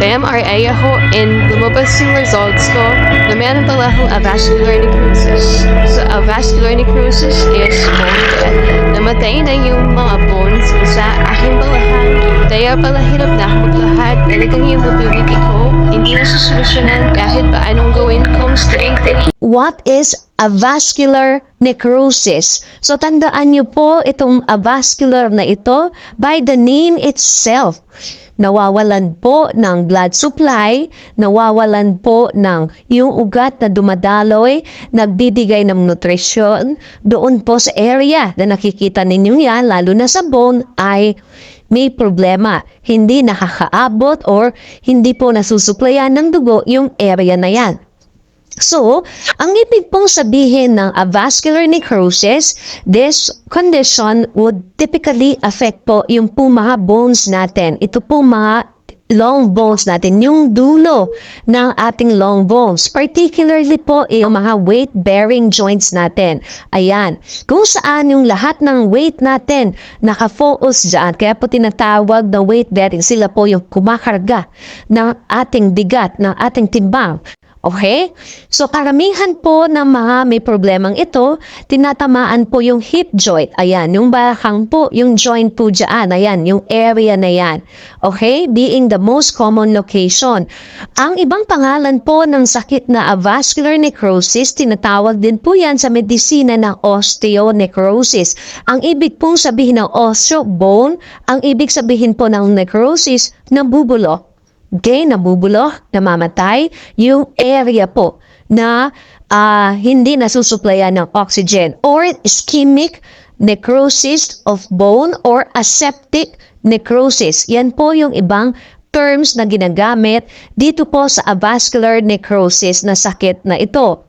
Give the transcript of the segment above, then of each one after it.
Pa-MRI ako and lumabas yung results ko na meron pala akong avascular necrosis. So, avascular necrosis is bone death. Namatay na yung mga bones sa aking balahan. Kaya pala hirap na ako maglahad. Talagang yung mobility ko, hindi na susolusyonan kahit pa anong gawin kong strength. What is avascular necrosis? So tandaan niyo po itong avascular na ito by the name itself. Nawawalan po ng blood supply, nawawalan po ng yung ugat na dumadaloy, nagbibigay ng nutrisyon doon po sa area na nakikita ninyo yan, lalo na sa bone, ay may problema. Hindi nakakaabot or hindi po nasusuplayan ng dugo yung area na yan. So, ang ibig pong sabihin ng avascular necrosis, this condition would typically affect po yung po mga bones natin. Ito po mga long bones natin, yung dulo ng ating long bones. Particularly po yung mga weight-bearing joints natin. Ayan. Kung saan yung lahat ng weight natin nakafocus dyan. Kaya po tinatawag na weight-bearing. Sila po yung kumakarga ng ating bigat, ng ating timbang. Okay? So, karamihan po ng mga may problemang ito, tinatamaan po yung hip joint. Ayan, yung balakang po, yung joint po dyan. Ayan, yung area na yan. Okay? Being the most common location. Ang ibang pangalan po ng sakit na avascular necrosis, tinatawag din po yan sa medisina ng osteonecrosis. Ang ibig pong sabihin ng osteo, bone, ang ibig sabihin po ng necrosis, nabubulo. Okay, nabubulo, namamatay, yung area po na ah, hindi nasusuplayan ng oxygen or ischemic necrosis of bone or aseptic necrosis. Yan po yung ibang terms na ginagamit dito po sa avascular necrosis na sakit na ito.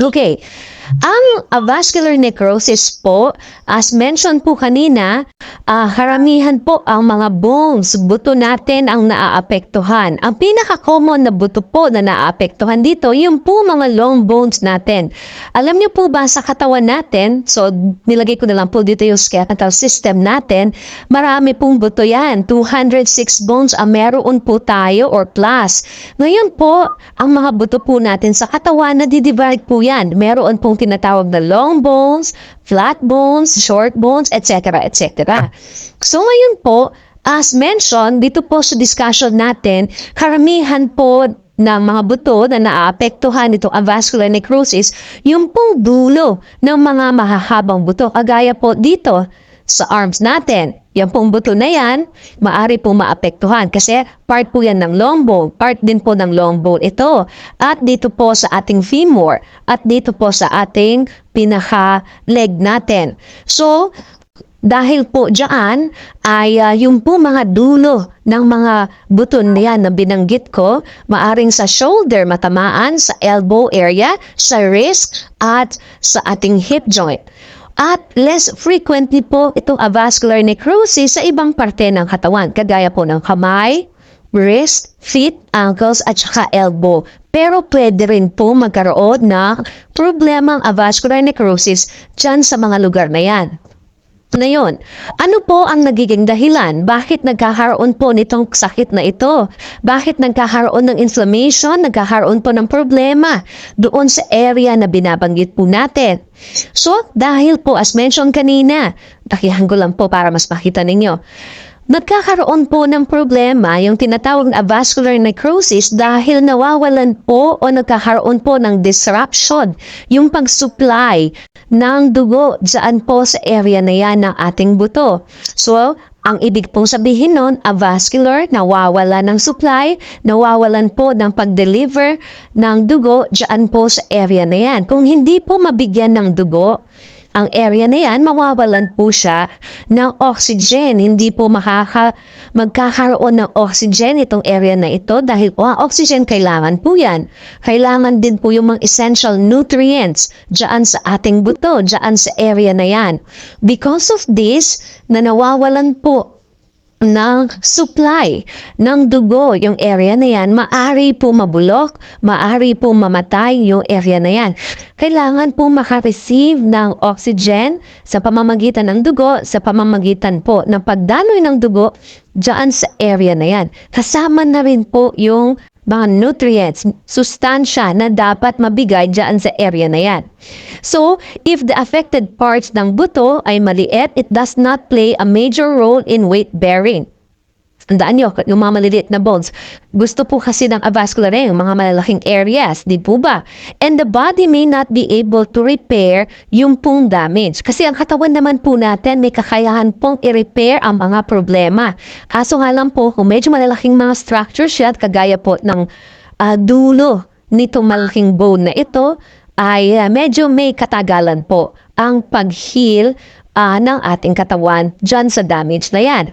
Okay. Ang avascular necrosis po, as mentioned po kanina, ah, karamihan po ang mga bones, buto natin ang naaapektuhan. Ang pinaka-common na buto po na naaapektuhan dito, yung po mga long bones natin. Alam niyo po ba sa katawan natin, so nilagay ko na lang po dito yung skeletal system natin, marami pong buto yan. 206 bones ang meron po tayo or plus. Ngayon po, ang mga buto po natin sa katawan, nadidivide po yan. Meron pong tinatawag na long bones, flat bones, short bones, etc. etc. So ngayon po, as mentioned, dito po sa discussion natin, karamihan po ng mga buto na naaapektuhan itong avascular necrosis, yung pong dulo ng mga mahahabang buto. Kagaya po dito sa arms natin. Yan pong buto na yan, maari pong maapektuhan kasi part po yan ng long bone, part din po ng long bone ito. At dito po sa ating femur, at dito po sa ating pinaka-leg natin. So, dahil po dyan ay uh, yung po mga dulo ng mga buto na yan na binanggit ko, maaring sa shoulder matamaan, sa elbow area, sa wrist, at sa ating hip joint. At less frequently po itong avascular necrosis sa ibang parte ng katawan, kagaya po ng kamay, wrist, feet, ankles, at saka elbow. Pero pwede rin po magkaroon ng problemang avascular necrosis dyan sa mga lugar na yan na yon. Ano po ang nagiging dahilan? Bakit nagkakaroon po nitong sakit na ito? Bakit nagkakaroon ng inflammation? Nagkakaroon po ng problema doon sa area na binabanggit po natin. So, dahil po as mentioned kanina, takihan ko lang po para mas makita ninyo. Nagkakaroon po ng problema yung tinatawag na avascular necrosis dahil nawawalan po o nagkakaroon po ng disruption yung pag-supply ng dugo dyan po sa area na yan ng ating buto. So, ang ibig pong sabihin nun, avascular, nawawala ng supply, nawawalan po ng pag-deliver ng dugo dyan po sa area na yan. Kung hindi po mabigyan ng dugo, ang area na yan, mawawalan po siya ng oxygen. Hindi po makaka, magkakaroon ng oxygen itong area na ito dahil po ang oxygen kailangan po yan. Kailangan din po yung mga essential nutrients dyan sa ating buto, dyan sa area na yan. Because of this, na nawawalan po ng supply ng dugo yung area na yan, maari po mabulok, maari po mamatay yung area na yan. Kailangan po makareceive ng oxygen sa pamamagitan ng dugo, sa pamamagitan po ng pagdaloy ng dugo dyan sa area na yan. Kasama na rin po yung mga nutrients, sustansya na dapat mabigay dyan sa area na yan. So, if the affected parts ng buto ay maliit, it does not play a major role in weight bearing. Tandaan nyo, yung mga maliliit na bones. Gusto po kasi ng avascular yung mga malalaking areas, di po ba? And the body may not be able to repair yung pong damage. Kasi ang katawan naman po natin may kakayahan pong i-repair ang mga problema. Kaso nga lang po, kung medyo malalaking mga structures siya, kagaya po ng ah, dulo nitong malaking bone na ito, ay ah, medyo may katagalan po ang pag-heal ah, ng ating katawan dyan sa damage na yan.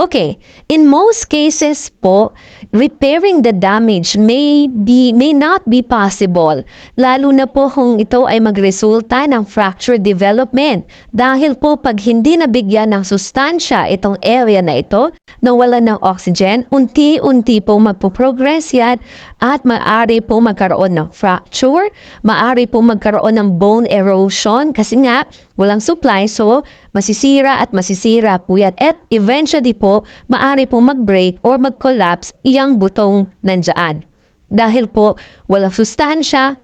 Okay, in most cases po, repairing the damage may be may not be possible lalo na po kung ito ay magresulta ng fracture development dahil po pag hindi nabigyan ng sustansya itong area na ito nawala ng oxygen unti-unti po magpo-progress yan at maaari po magkaroon ng fracture maaari po magkaroon ng bone erosion kasi nga walang supply so masisira at masisira po yan at eventually po maaari po mag-break or mag-collapse iyang butong nandyan dahil po walang sustansya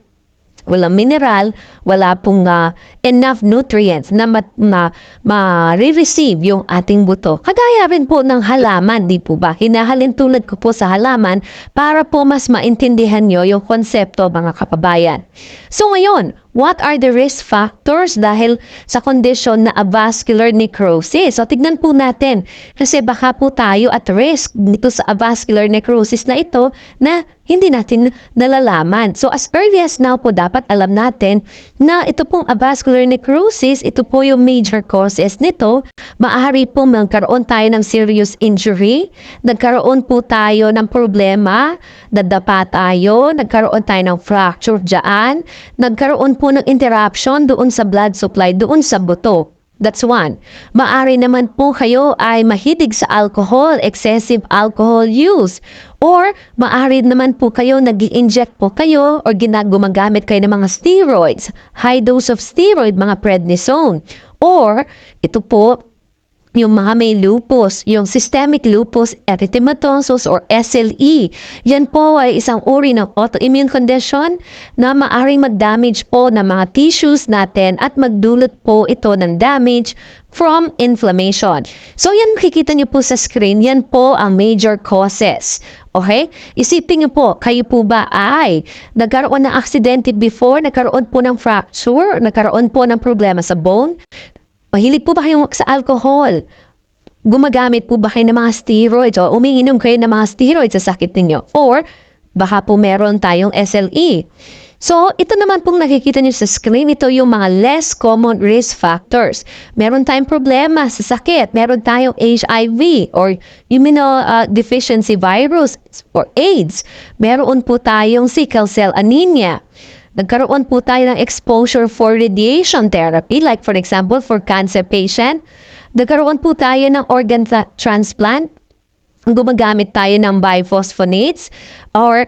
walang mineral, wala pong ah, enough nutrients na ma- ma- ma-receive yung ating buto. Kagaya rin po ng halaman, di po ba? Hinahalin tulad ko po sa halaman para po mas maintindihan nyo yung konsepto mga kapabayan. So ngayon, what are the risk factors dahil sa kondisyon na avascular necrosis? So tignan po natin kasi baka po tayo at risk dito sa avascular necrosis na ito na hindi natin nalalaman. So as early as now po dapat alam natin na ito pong avascular necrosis, ito po yung major causes nito. Maaari po magkaroon tayo ng serious injury, nagkaroon po tayo ng problema, dadapa tayo, nagkaroon tayo ng fracture dyan, nagkaroon po ng interruption doon sa blood supply, doon sa buto. That's one. Maari naman po kayo ay mahilig sa alcohol, excessive alcohol use. Or maari naman po kayo nag inject po kayo or ginagumagamit kayo ng mga steroids, high dose of steroid, mga prednisone. Or ito po, yung mga may lupus, yung systemic lupus erythematosus or SLE. Yan po ay isang uri ng autoimmune condition na maaring mag-damage po ng mga tissues natin at magdulot po ito ng damage from inflammation. So yan makikita niyo po sa screen, yan po ang major causes. Okay? Isipin niyo po, kayo po ba ay nagkaroon ng aksidente before, nagkaroon po ng fracture, nagkaroon po ng problema sa bone, Mahilig po ba kayong sa alcohol? Gumagamit po ba kayo ng mga steroids o umiinom kayo ng mga steroids sa sakit ninyo? Or baka po meron tayong SLE. So, ito naman pong nakikita niyo sa screen, ito yung mga less common risk factors. Meron tayong problema sa sakit, meron tayong HIV or immunodeficiency virus or AIDS. Meron po tayong sickle cell anemia. Nagkaroon po tayo ng exposure for radiation therapy, like for example, for cancer patient. Nagkaroon po tayo ng organ tra- transplant. Gumagamit tayo ng biphosphonates or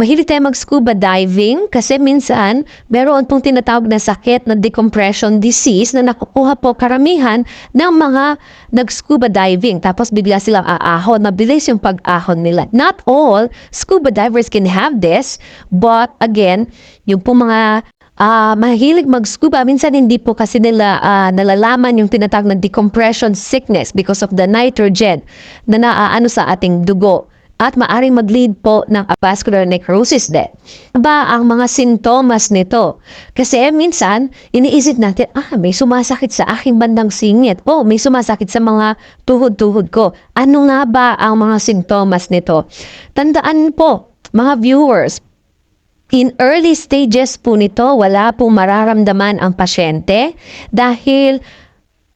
mahilig tayo mag-scuba diving kasi minsan meron pong tinatawag na sakit na decompression disease na nakukuha po karamihan ng mga nag-scuba diving. Tapos bigla silang aahon. Mabilis yung pag-ahon nila. Not all scuba divers can have this, but again, yung po mga ah mahilig mag-scuba, minsan hindi po kasi nila ah, nalalaman yung tinatawag na decompression sickness because of the nitrogen na naaano sa ating dugo at maaring mag-lead po ng avascular necrosis din. Ba ang mga sintomas nito? Kasi minsan, iniisip natin, ah, may sumasakit sa aking bandang singit. Oh, may sumasakit sa mga tuhod-tuhod ko. Ano nga ba ang mga sintomas nito? Tandaan po, mga viewers, In early stages po nito, wala pong mararamdaman ang pasyente dahil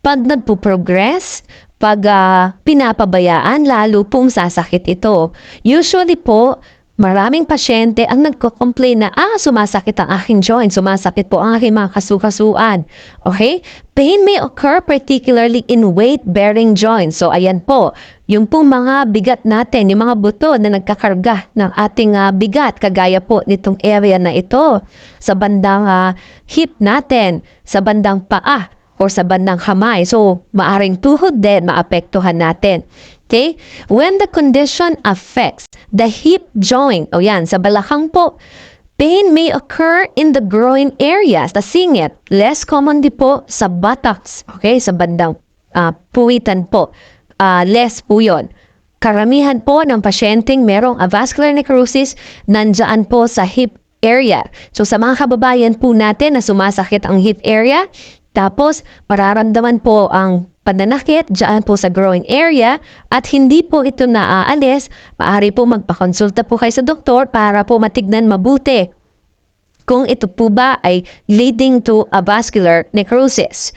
pag nagpo-progress, pag ah, pinapabayaan, lalo pong sasakit ito. Usually po, Maraming pasyente ang nagko-complain na, ah, sumasakit ang aking joint, sumasakit po ang aking mga kasukasuan. Okay? Pain may occur particularly in weight-bearing joints. So, ayan po, yung pong mga bigat natin, yung mga buto na nagkakarga ng ating ah, bigat, kagaya po nitong area na ito, sa bandang ah, hip natin, sa bandang paa, or sa bandang kamay. So, maaring tuhod din, maapektuhan natin. Okay? When the condition affects the hip joint, o yan, sa balakang po, pain may occur in the groin areas, the singit. Less common di po sa buttocks, okay, sa bandang ah, puwitan po. Ah, less po yun. Karamihan po ng pasyenteng merong avascular necrosis nandyan po sa hip area. So sa mga kababayan po natin na sumasakit ang hip area, tapos mararamdaman po ang pananakit dyan po sa growing area at hindi po ito naaalis, maaari po magpakonsulta po kayo sa doktor para po matignan mabuti kung ito po ba ay leading to a vascular necrosis.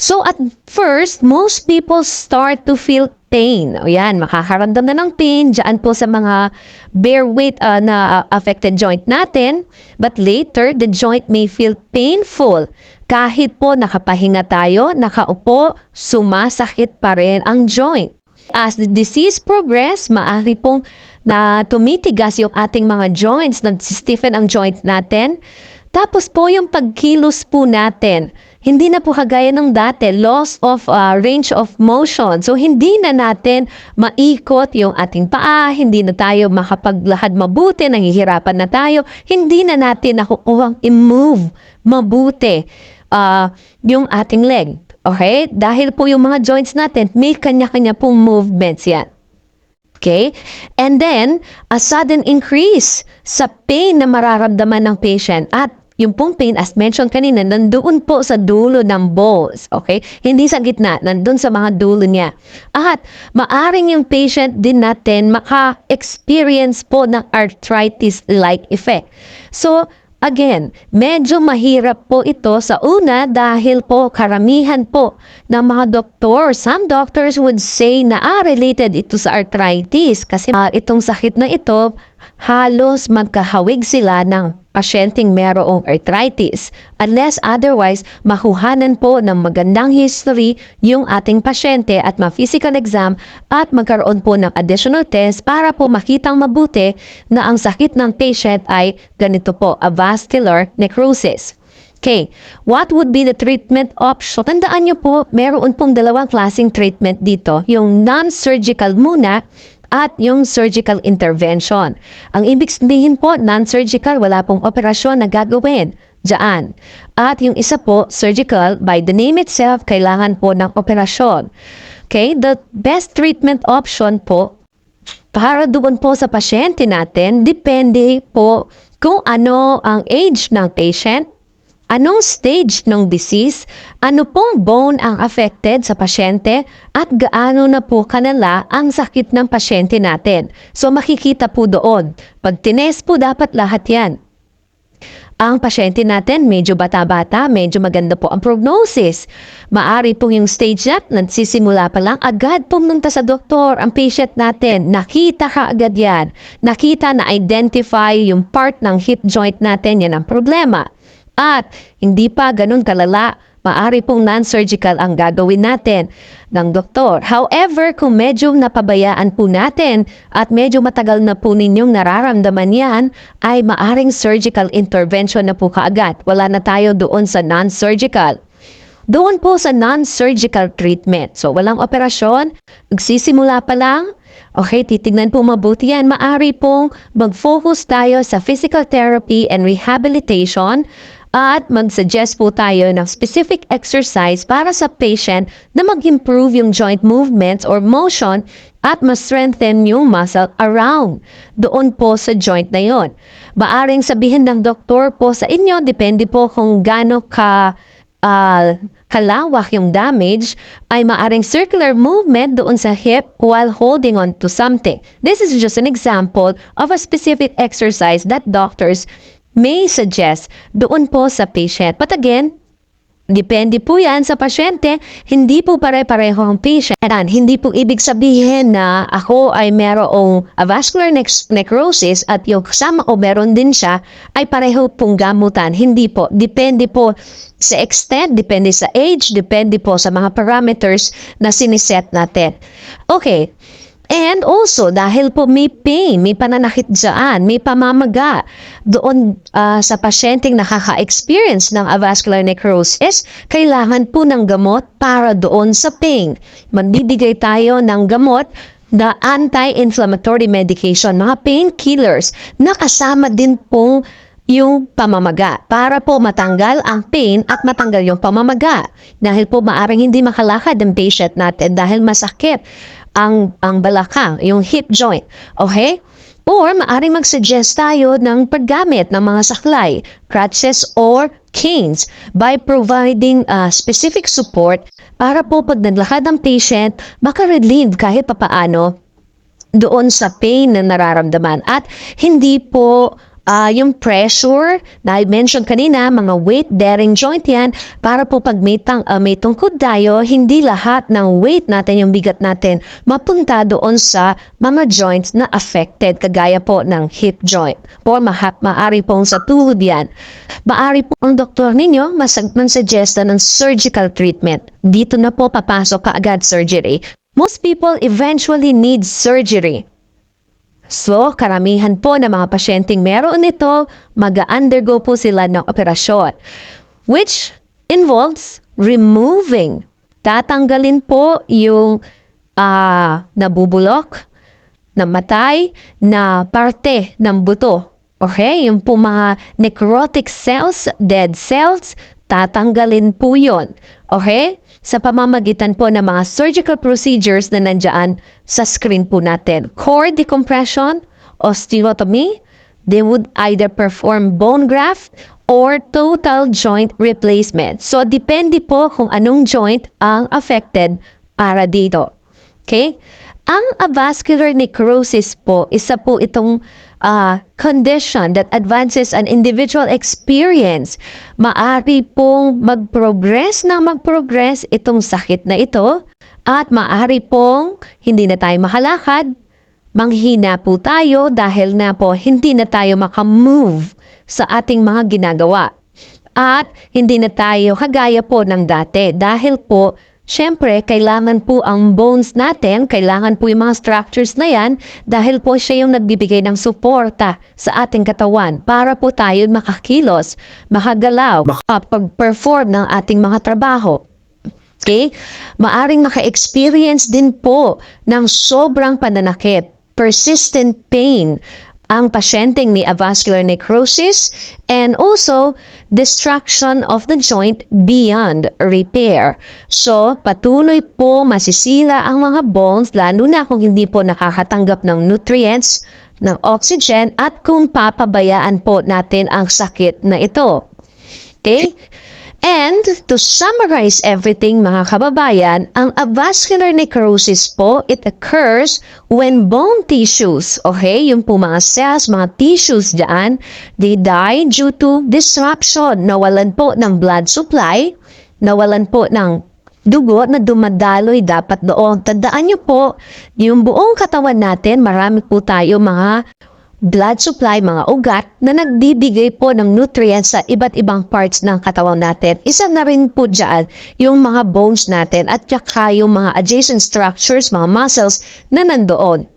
So at first, most people start to feel pain. O yan, makakaramdam na ng pain dyan po sa mga bare weight uh, na uh, affected joint natin. But later, the joint may feel painful. Kahit po nakapahinga tayo, nakaupo, sumasakit pa rin ang joint. As the disease progress, maaari pong na tumitigas yung ating mga joints, nag-stiffen ang joint natin. Tapos po yung pagkilos po natin, hindi na po kagaya ng dati, loss of uh, range of motion. So hindi na natin maikot yung ating paa, hindi na tayo makapaglahad mabuti, nangihirapan na tayo, hindi na natin nakukuhang i-move mabuti uh, yung ating leg. Okay? Dahil po yung mga joints natin, may kanya-kanya pong movements yan. Okay? And then, a sudden increase sa pain na mararamdaman ng patient at yung pong pain, as mentioned kanina, nandoon po sa dulo ng balls. Okay? Hindi sa gitna, nandun sa mga dulo niya. At maaring yung patient din natin maka-experience po ng arthritis-like effect. So, Again, medyo mahirap po ito sa una dahil po karamihan po ng mga doktor, some doctors would say na ah, related ito sa arthritis kasi uh, itong sakit na ito halos magkahawig sila ng pasyenteng merong arthritis unless otherwise makuhanan po ng magandang history yung ating pasyente at ma-physical exam at magkaroon po ng additional test para po makitang mabuti na ang sakit ng patient ay ganito po, a vascular necrosis. Okay, what would be the treatment option? Tandaan nyo po, meron pong dalawang klaseng treatment dito. Yung non-surgical muna at yung surgical intervention. Ang ibig sabihin po, non-surgical, wala pong operasyon na gagawin dyan. At yung isa po, surgical, by the name itself, kailangan po ng operasyon. Okay, the best treatment option po para doon po sa pasyente natin, depende po kung ano ang age ng patient, Anong stage ng disease? Ano pong bone ang affected sa pasyente? At gaano na po kanala ang sakit ng pasyente natin? So makikita po doon. Pag tines po dapat lahat yan. Ang pasyente natin medyo bata-bata, medyo maganda po ang prognosis. Maari pong yung stage na nagsisimula pa lang, agad pumunta sa doktor ang patient natin. Nakita ka agad yan. Nakita na identify yung part ng hip joint natin, yan ang problema. At hindi pa ganun kalala, maari pong non-surgical ang gagawin natin ng doktor. However, kung medyo napabayaan po natin at medyo matagal na po ninyong nararamdaman yan, ay maaring surgical intervention na po kaagad. Wala na tayo doon sa non-surgical. Doon po sa non-surgical treatment. So, walang operasyon, nagsisimula pa lang, Okay, titignan po mabuti yan. Maari pong mag-focus tayo sa physical therapy and rehabilitation at mag-suggest po tayo ng specific exercise para sa patient na mag-improve yung joint movements or motion at ma-strengthen yung muscle around doon po sa joint na yon. Maaring sabihin ng doktor po sa inyo, depende po kung gaano ka uh, kalawak yung damage, ay maaring circular movement doon sa hip while holding on to something. This is just an example of a specific exercise that doctors may suggest doon po sa patient. But again, Depende po yan sa pasyente. Hindi po pare-pareho ang patient. Yan, Hindi po ibig sabihin na ako ay merong avascular nec- necrosis at yung kasama ko meron din siya ay pareho pong gamutan. Hindi po. Depende po sa extent, depende sa age, depende po sa mga parameters na siniset natin. Okay. And also, dahil po may pain, may pananakit dyan, may pamamaga doon ah, sa pasyenteng nakaka-experience ng avascular necrosis, kailangan po ng gamot para doon sa pain. Magbibigay tayo ng gamot na anti-inflammatory medication, mga painkillers, na kasama din pong yung pamamaga para po matanggal ang pain at matanggal yung pamamaga. Dahil po maaring hindi makalakad ang patient natin dahil masakit ang, ang balakang, yung hip joint. Okay? Or maaring mag-suggest tayo ng paggamit ng mga saklay, crutches or canes by providing uh, specific support para po pag naglakad ang patient, maka-relieve kahit papaano doon sa pain na nararamdaman at hindi po ah, yung pressure na I mentioned kanina, mga weight bearing joint yan para po pag may, tang, ah, may tungkod tayo, hindi lahat ng weight natin, yung bigat natin, mapunta doon sa mga joints na affected, kagaya po ng hip joint. O mahap, maari pong sa tulad yan. Maari po ang doktor ninyo masag suggest ng surgical treatment. Dito na po papasok kaagad surgery. Most people eventually need surgery. So, karamihan po ng mga pasyenteng meron nito, mag-undergo po sila ng operasyon. Which involves removing. Tatanggalin po yung ah, nabubulok, namatay na parte ng buto. Okay? Yung po mga necrotic cells, dead cells, tatanggalin po yon. Okay? Sa pamamagitan po ng mga surgical procedures na nandyan sa screen po natin. Core decompression, osteotomy, they would either perform bone graft or total joint replacement. So, depende po kung anong joint ang affected para dito. Okay? Ang avascular necrosis po, isa po itong ah, condition that advances an individual experience. Maari pong mag-progress na mag-progress itong sakit na ito at maari pong hindi na tayo makalakad, manghina po tayo dahil na po hindi na tayo makamove sa ating mga ginagawa. At hindi na tayo kagaya po ng dati dahil po Siyempre, kailangan po ang bones natin, kailangan po yung mga structures na yan dahil po siya yung nagbibigay ng suporta sa ating katawan para po tayo makakilos, makagalaw, makapag-perform ng ating mga trabaho. Okay? Maaring maka-experience din po ng sobrang pananakit, persistent pain, ang pasyenteng may avascular necrosis and also destruction of the joint beyond repair. So, patuloy po masisira ang mga bones lalo na kung hindi po nakakatanggap ng nutrients, ng oxygen at kung papabayaan po natin ang sakit na ito. Okay? And to summarize everything mga kababayan, ang avascular necrosis po, it occurs when bone tissues, okay, yung po mga cells, mga tissues dyan, they die due to disruption, nawalan po ng blood supply, nawalan po ng dugo na dumadaloy dapat doon. Tandaan nyo po, yung buong katawan natin, marami po tayo mga blood supply, mga ugat na nagbibigay po ng nutrients sa iba't ibang parts ng katawan natin. Isa na rin po dyan yung mga bones natin at saka yung mga adjacent structures, mga muscles na nandoon.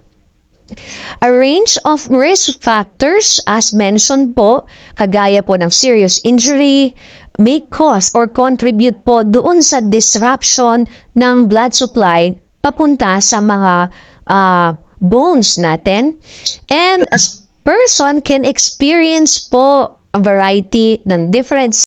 A range of risk factors as mentioned po, kagaya po ng serious injury, may cause or contribute po doon sa disruption ng blood supply papunta sa mga ah, bones natin. And a person can experience po a variety ng different